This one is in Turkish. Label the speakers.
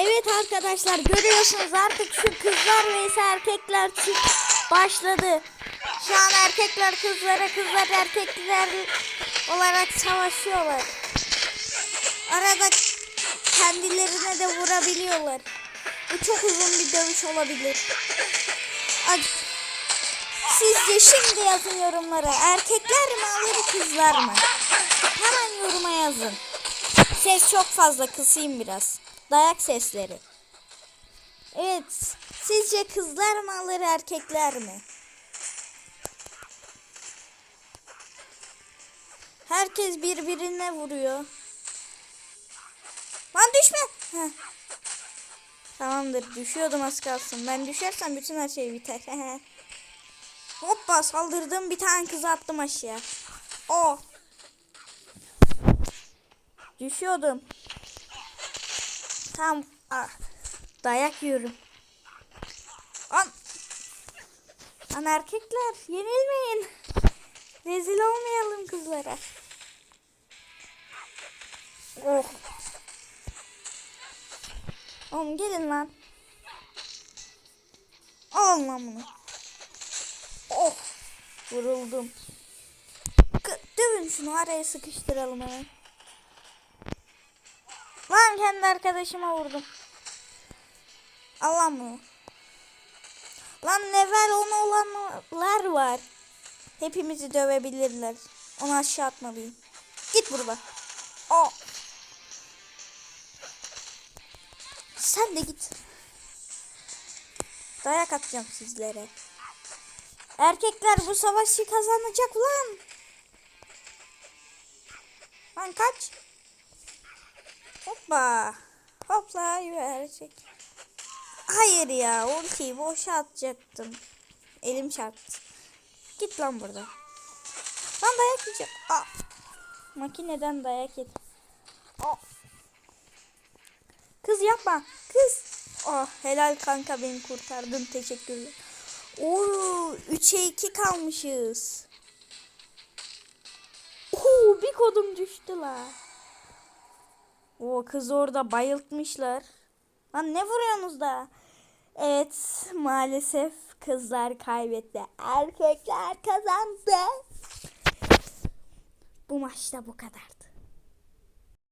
Speaker 1: Evet arkadaşlar görüyorsunuz artık şu kızlar vs erkekler başladı. Şu an erkekler kızlara kızlar erkekler olarak savaşıyorlar. Arada kendilerine de vurabiliyorlar. Bu çok uzun bir dövüş olabilir. Sizce şimdi yazın yorumlara. Erkekler mi alır kızlar mı? Hemen yoruma yazın. Ses çok fazla kısayım biraz. Dayak sesleri. Evet. Sizce kızlar mı alır erkekler mi? Herkes birbirine vuruyor. Lan düşme. Heh. Tamamdır düşüyordum az kalsın. Ben düşersem bütün her şey biter. Hoppa saldırdım bir tane kızı attım aşağı. O. Düşüyordum. Tam ah, dayak yiyorum. An. Lan erkekler yenilmeyin. Rezil olmayalım kızlara. Oh. Oğlum gelin lan. Al lan bunu. Oh. Vuruldum. Dövün şunu araya sıkıştıralım hemen. Lan kendi arkadaşıma vurdum. Allah mı? Lan level 10 olanlar var. Hepimizi dövebilirler. Onu aşağı atmalıyım. Git burada. O. Sen de git. Dayak atacağım sizlere. Erkekler bu savaşı kazanacak lan. Lan kaç. Hoppa. Hopla verecek. Hayır ya ultiyi boşa atacaktım. Elim çarptı. Git lan burada. Lan dayak yiyeceğim. Aa. Makineden dayak yedim. Aa. Kız yapma. Kız. Oh, helal kanka beni kurtardın. Teşekkürler. Oo, 3'e 2 kalmışız. Oo, bir kodum düştü la. O kız orada bayıltmışlar. Lan ne vuruyorsunuz da? Evet maalesef kızlar kaybetti. Erkekler kazandı. Bu maçta bu kadar.